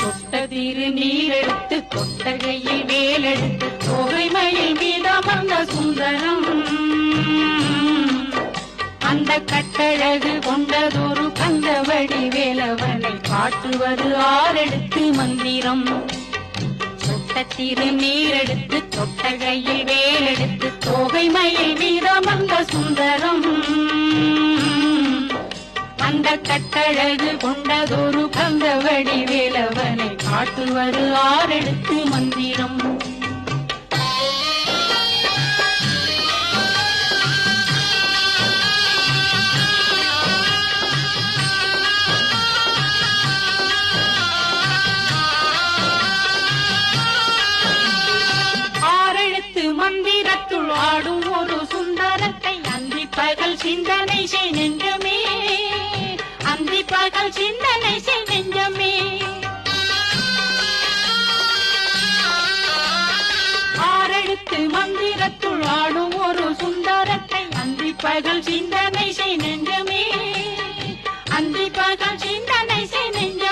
சொட்டதிரு நீரெடுத்து கொட்டகையில் வேலெடுத்து தொகைமையில் மீதமர்ந்த சுந்தரம். அந்த கட்டழகு கொண்டதொரு கந்தவடி வேலவனை காட்டுவது ஆறெடுத்து மந்திரம். சொட்டத்திரு நீரெடுத்து கொட்டகையில் வேலெடுத்து தொகைமையில் மீதமர்ந்த சுந்தரம். அந்த கட்டழகு கொண்டதொரு கந்தவடி வேலவனை காட்டுவது ஆறெடுத்து மந்திரம். மந்திரத்துள் ஆடும் ஒரு சுந்தரத்தை அந்தி பகல் சிந்தனை செய் நின்றமே பகல் சிந்தனை செய் நெஞ்சமே. ஆரெழுத்து மந்திரத்துள் ஆடும் ஒரு சுந்தரத்தை அந்தி பகல் சிந்தனை செய் நெஞ்சமே. அந்தி பகல் சிந்தனை செய் நெஞ்சமே